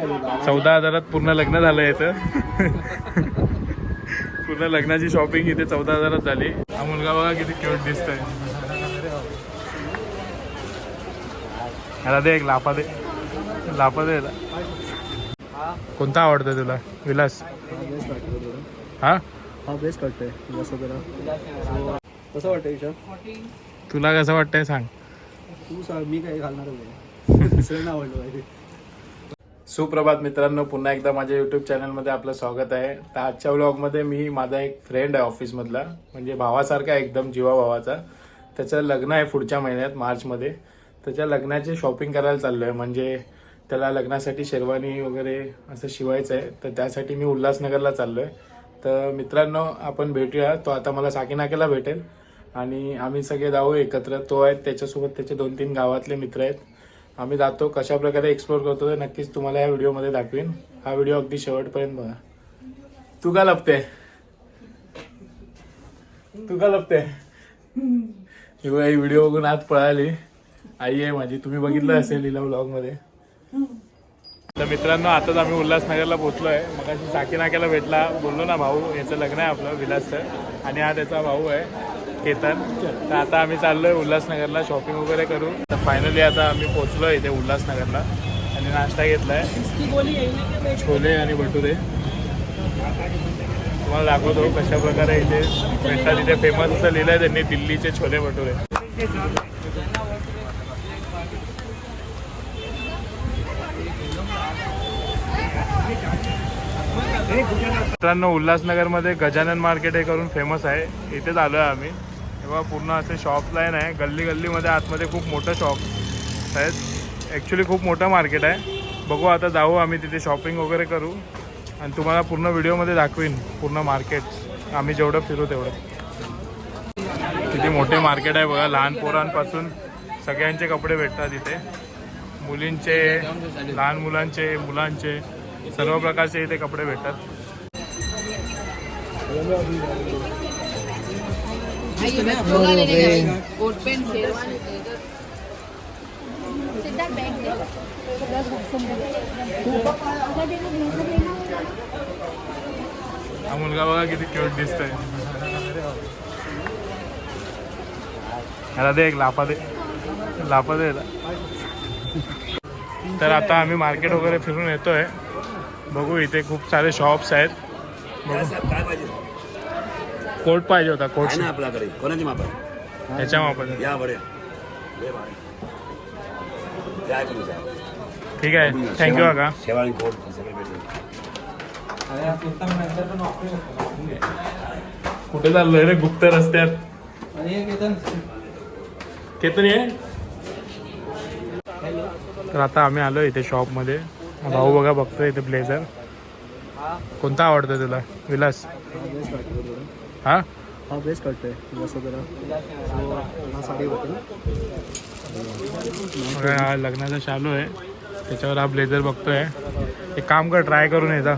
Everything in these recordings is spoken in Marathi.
चौदा हजारात पूर्ण लग्न झालं याचं. पूर्ण लग्नाची शॉपिंग इथे चौदा हजारात झाली. हा मुलगा बघा किती क्यूट दिसतोय. ह्याला दे एक लाफा दे. लाफा दे. कोणता आवडतोय तुला? विलास. हा? हा बेस्ट वाटतंय. कसं वाटतं ईशा तुला कसं वाटतंय सांग. तू सांग मी काही घालणार आवडलं पाहिजे. सुप्रभात मित्रांनो पुन्हा एकदा माझ्या युट्यूब चॅनलमध्ये आपलं स्वागत आहे. तर आजच्या व्लॉगमध्ये मी माझा एक फ्रेंड आहे ऑफिसमधला म्हणजे भावासारखा आहे एकदम जीवा भावाचा. त्याचं लग्न आहे पुढच्या महिन्यात मार्चमध्ये. त्याच्या लग्नाची शॉपिंग करायला चाललो आहे म्हणजे त्याला लग्नासाठी शेरवानी वगैरे असं शिवायचं आहे. तर त्यासाठी मी उल्हासनगरला चाललो आहे तर मित्रांनो आपण भेटूया. तो आता मला साकीनाकेला भेटेल. आणि आम्ही सगळे जाऊ एकत्र. तो आहे त्याच्यासोबत त्याचे दोन तीन गावातले मित्र आहेत. आम्ही जातो कशा प्रकारे एक्सप्लोर करतो ते नक्कीच तुम्हाला या व्हिडिओमध्ये दाखवीन. हा व्हिडिओ अगदी शेवटपर्यंत बघा. तू का लपते. तू का लपते. ही ही व्हिडिओ बघून आज पळाली. आई आहे माझी. तुम्ही बघितलं असेल हिला ब्लॉगमध्ये तर मित्रांनो आताच आम्ही उल्हासनगरला पोचलो आहे मग अशी चाकी नाक्याला भेटला. बोललो ना भाऊ याचं लग्न आहे आपलं विलासचं. आणि हा त्याचा भाऊ आहे केतन. तर आता आम्ही चाललोय उल्हासनगरला. शॉपिंग वगैरे करू. फायनली आता आम्ही पोहोचलो इथे उल्हासनगरला. आणि नाश्ता घेतलाय. छोले आणि भटुरे. तुम्हाला दाखवतो कशा प्रकारे इथे भेटतात. इथे फेमस असं लिहिलंय त्यांनी दिल्लीचे छोले भटुरे. मित्रांनो उल्हासनगरमध्ये गजानन मार्केट हे करून फेमस आहे. इथेच आलो आहे आम्ही. तेव्हा पूर्ण असे शॉप लाईन आहे. गल्ली गल्लीमध्ये आतमध्ये खूप मोठं शॉप आहेत. ॲक्च्युली खूप मोठं मार्केट आहे. बघू आता जाऊ आम्ही तिथे शॉपिंग वगैरे करू. आणि तुम्हाला पूर्ण व्हिडिओमध्ये दाखवीन पूर्ण मार्केट आम्ही जेवढं फिरू तेवढं. किती मोठे मार्केट आहे बघा. लहान पोरांपासून सगळ्यांचे कपडे भेटतात इथे. मुलींचे लहान मुलांचे मुलांचे. सर्व प्रकारचे इथे कपडे भेटतात. हा मुलगा बघा किती क्यूट दिसतोय. ह्याला दे एक लाफा दे. लाफा दे. तर आता आम्ही मार्केट वगैरे फिरून येतोय. बघू इथे खूप सारे शॉप्स आहेत. बघू. काय पाहिजे कोट पाहिजे होता कोट. आहे ना आपल्याकडे? कोणाची माप आहे? ह्याच्या वापर या बरे लय भारी. या ऐकून घ्या. ठीक आहे. थँक्यू काका. शेवाळी कोट सगळे भेटेल कुठे चाललोय रे? गुप्त रस्त्यात. केतन ये. तर आता आम्ही आलो इथे शॉपमध्ये भाऊ बघा बघतोय इथे ब्लेझर कोणता आवडतोय तुला? विलास. हा? हा हा बेस्ट जसं जरा. हा साडी वाटेल बघा, हा लग्नाचा शालू आहे. त्याच्यावर हा ब्लेझर बघतोय. एक काम कर ट्राय करून येता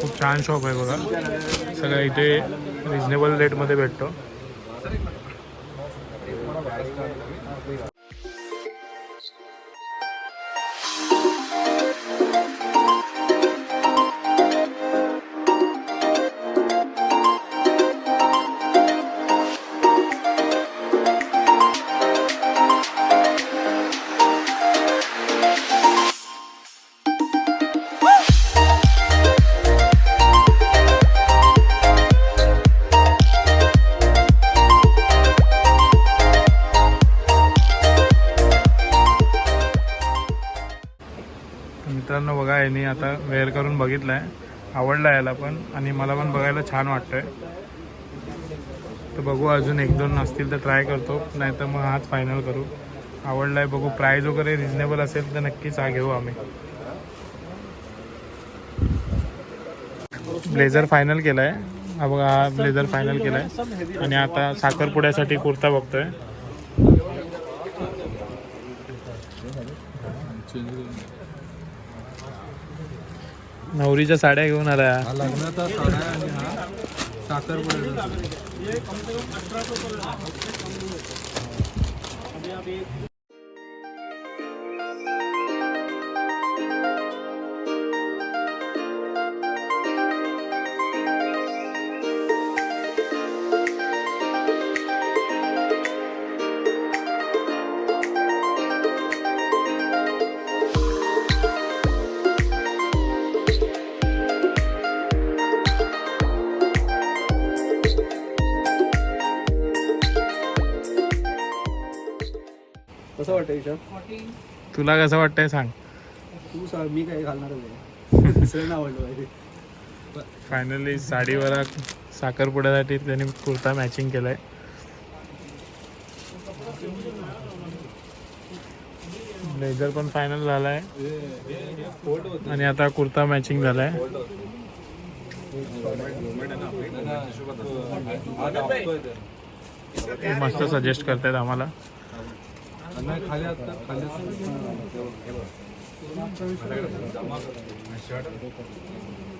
खूप छान शॉप आहे बघा. सगळं इथे रिझनेबल रेटमध्ये भेटतो. आता वेअर करून बघितलाय. आवडला याला पण आणि मला पण बघायला छान वाटतंय. तर बघू अजून एक दोन असतील तर ट्राय करतो. नाही तर मग हाच फायनल करू. आवडलाय बघू. प्राईज वगैरे रिजनेबल असेल तर नक्कीच हा घेऊ आम्ही. ब्लेझर फायनल केलाय. हा बघा हा ब्लेझर फायनल केलाय. आणि आता साखरपुड्यासाठी कुर्ता बघतोय. नवरीच्या साड्या घेऊन आल्या लग्नाचा साड्या आणि हा साखरपुड्याचा कसं वाटतं ईशा तुला कसं वाटतंय सांग. तू सांग मी काय घालणारच आहे? दुसऱ्यांना आवडलं पाहिजे फायनली साडीवर साखरपुड्यासाठी त्यांनी कुर्ता मॅचिंग केलाय. ब्लेझर पण फायनल झालाय. आणि आता कुर्ता मॅचिंग झालाय. मस्त सजेस्ट करतायत आम्हाला.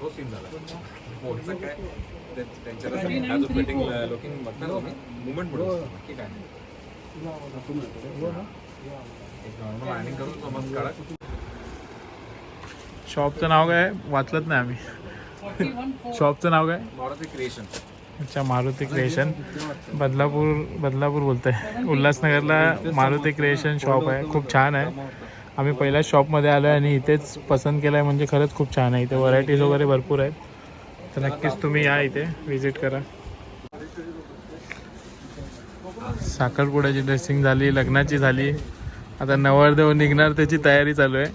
तो सीन झाला. पोटचं काय? त्या- त्यांच्याला as a fitting looking movement म्हणून बाकी काय नाही नॉर्मल लाईनिंग करून तो मस्त काढा. शॉपचं नाव काय? वाचलंच नाही आम्ही. शॉपचं नाव काय? क्रिएशन अच्छा मारुती क्रिएशन. बदलापूर बदलापूर बोलतोय. उल्हासनगरला मारुती क्रिएशन शॉप आहे. खूप छान आहे. आम्ही पहिल्याच शॉपमध्ये आलो आहे आणि इथेच पसंत केलं आहे म्हणजे खरंच खूप छान आहे. इथे व्हरायटीज वगैरे भरपूर आहेत. तर नक्कीच तुम्ही या इथे व्हिजिट करा. साखरपुड्याची ड्रेसिंग झाली लग्नाची झाली. आता नवरदेव निघणार त्याची तयारी चालू आहे.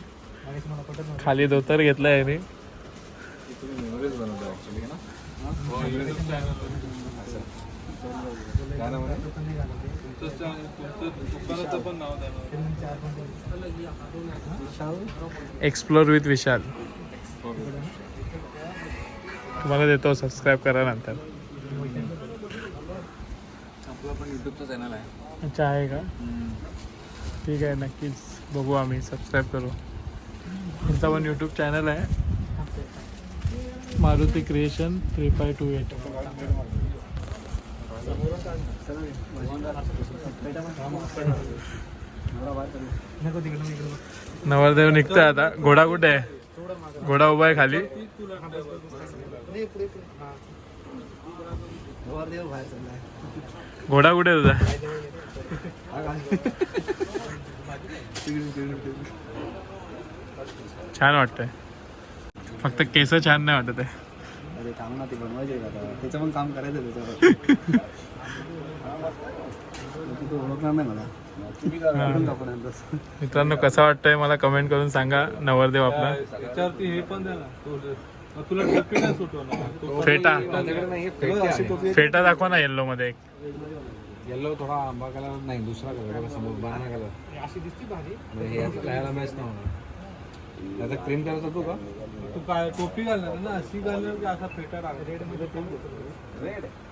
खाली धोतर घेतला आहे याने तुम्ही मेमरीज बनवता ॲक्च्युली ना काय नाव आहे एक्सप्लोर विथ विशाल तुम्हाला देतो सबस्क्राईब करा नंतर. चॅनल आहे अच्छा आहे का? ठीक आहे नक्कीच बघू आम्ही. सबस्क्राईब करू. तुमचा पण यूट्यूब चॅनल आहे. Maruti creation three five two eight नवरदेव निघतोय आता. घोडा कुठे आहे? घोडा उभा आहे खाली. घोडा कुठे तुझा. छान वाटतंय. फक्त केस छान नाही वाटत आहे. अरे काम ना ते बनवायचे त्याचं पण काम करायचं त्याच्यावर. ओळखणार नाही मला. मित्रांनो कसं वाटतंय मला कमेंट करून सांगा नवरदेव आपला. त्याच्यावरती हे पण द्या ना. तुला सुटवणार. फेटा. फेटा दाखवा ना येल्लो मध्ये एक. येल्लो थोडा आंबा कलर नाही दुसरा कलर बघा समोर बनाना कलर अशी दिसती भारी. खायला मॅच नाही होणार. आता क्रीम कलर होतो का? तू काय टोपी घालणार ना? अशी घालणार की असा फेटा रेडमध्ये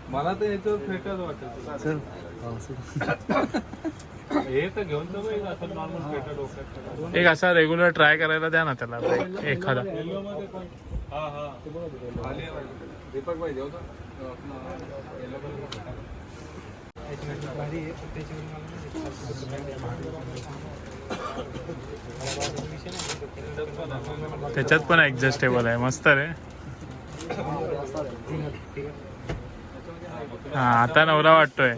मला तर याचं फेटाच वाटत. एक असा रेग्युलर ट्राय करायला द्या ना त्याला एखादा. हा हा. त्याच्यात पण ऍडजस्टेबल आहे मस्त रे. हा आता नवरा वाटतोय.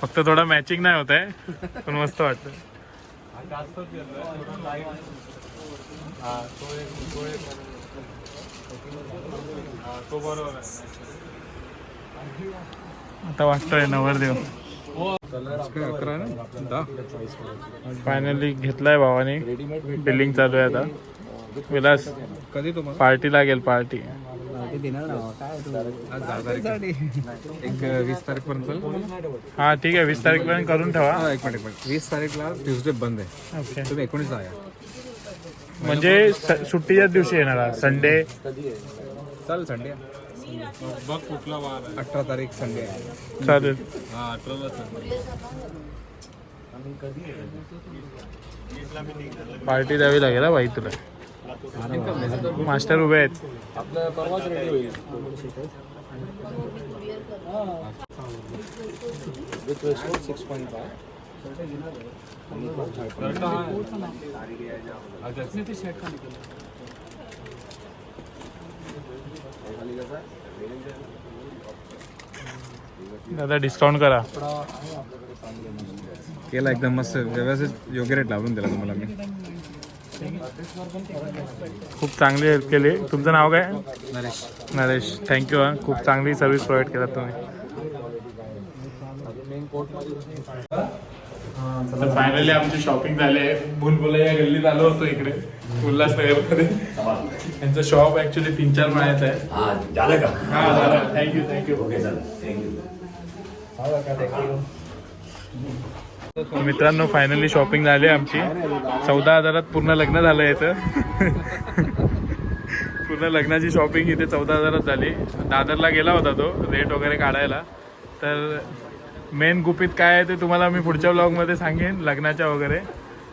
फक्त थोडा मॅचिंग नाही होत आहे पण मस्त वाटतंय. जास्तच येलो आहे थोडा लाइट हा तो एक तो एक हा तो बरोबर आहे आता वाटतोय नवरदेव अकरा ना फायनली घेतलाय भावाने. बिल्डिंग चालू आहे आता. विलास कधी तुम्हाला? पार्टी लागेल पार्टी देणार ना काय एक वीस तारीख पर्यंत हा ठीक आहे वीस तारीख पर्यंत करून ठेवा. हा एक मिनिट एक मिनिट. वीस तारीखला ट्युजडे बंद आहे. ओके. तुम्ही एकोणीसला या म्हणजे स- सुट्टीच्याच दिवशी येणार संडे चालेल संडे बघ कुठला वार आहे. अठरा तारीख संडे आहे. चालेल. हा अठराला पार्टी द्यावी लागेल हा भाई तुला. मास्टर उभे आहेत. आपलं परवाच रेडी होईल सिक्स पॉईंट दादा डिस्काउंट करा. केला एकदम मस्त. व्यवस्थित योग्य रेट लावून दिला तुम्हाला मी. खूप चांगली हेल्प केली. तुमचं नाव काय? नरेश. नरेश. थँक्यू हा. खूप चांगली सर्व्हिस प्रोव्हाइड केला तुम्ही. फायनली आमची शॉपिंग झाली आहे. बुलबुला या गल्लीत आलो होतो इकडे उल्हासनगरमध्ये. यांचं शॉप ऍक्च्युली तीन चार माळ्याचं आहे. हा झालं का? हा झालं. Thank you thank you okay चालेल थँक्यू मित्रांनो फायनली शॉपिंग झाली आमची. चौदा हजारात पूर्ण लग्न झालं याचं. पूर्ण लग्नाची शॉपिंग इथे चौदा हजारात झाली. दादरला गेला होता तो रेट वगैरे काढायला. तर मेन गुपित काय आहे ते तुम्हाला मी पुढच्या ब्लॉगमध्ये सांगेन लग्नाच्या वगैरे.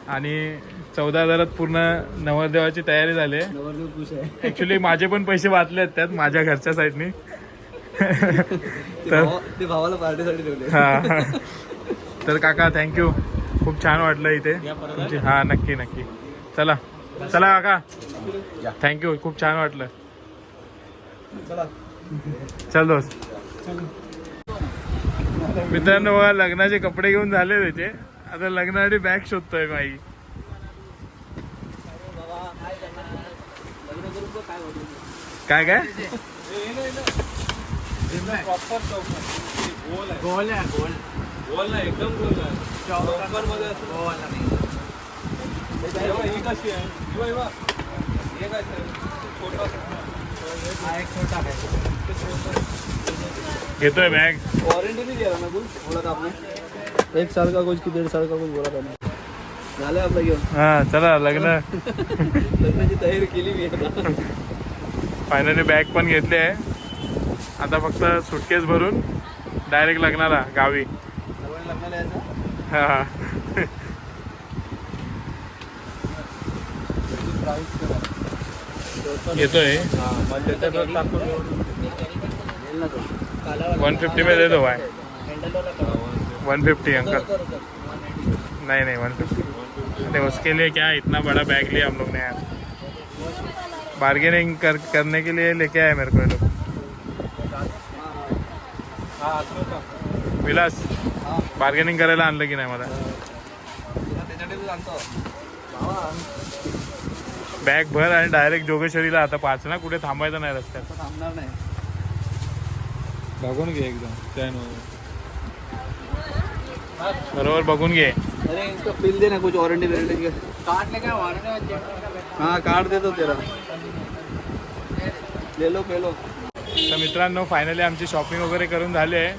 आणि चौदा हजारात पूर्ण नवरदेवाची तयारी झाली. आहे. ऍक्च्युली माझे पण पैसे वाचले आहेत त्यात माझ्या घरच्या साईडनी ते भावा- ते भावाला पार्टीसाठी हा. तर काका थँक्यू खूप छान वाटलं इथे. तुमची हा नक्की नक्की. चला. चला काका. थँक्यू खूप छान वाटलं. चल. दोस्त. मित्रांनो बघा लग्नाचे कपडे घेऊन झाले त्याचे आता लग्नासाठी बॅग शोधतोय माई काय काय? गोल आहे गोल. गोल नाही एकदम गोल आहे. चौकनमध्ये असं हे कशी आहे? काय आहे? छोटा हा एक छोटा घेतोय बॅग वारंटी नहीं दे रहा ना कुछ बोला था आपने एक साल का कुछ की डेढ़ साल का कुछ बोला था ना झालं आपलं घेऊन. हा चला लग्न. लग्नाची तयारी केली मी फायनली बॅग पण घेतली आहे. आता फक्त सुटकेस भरून डायरेक्ट लग्नाला गावी. हा हा. येतोय ना तो वन फिफ्टी में दे दो भाई। One fifty uncle. नहीं नहीं वन फिफ्टी। नहीं उसके लिए क्या इतना बड़ा बैग लिया हम लोग ने यार। बार्गेनिंग कर, करने के लिए लेके आए मेरे को ये लोग। हा टाक. विलास। बार्गेनिंग करायला आणलं की नाही मला? बॅग भर आणि डायरेक्ट जोगेश्वरीला आता पाच ना कुठे थांबायचं नाही रस्त्यात. थांबणार नाही. बघून घे एकदम चॅन बरोबर बघून घे. अरे इसका बिल देना कुछ वारंटी वारंटी के कार्ड लेके वारंटी हाँ कार्ड दे दो तेरा ले लो पे लो तर मित्रांनो फायनली आमची शॉपिंग वगैरे करून झाली आहे.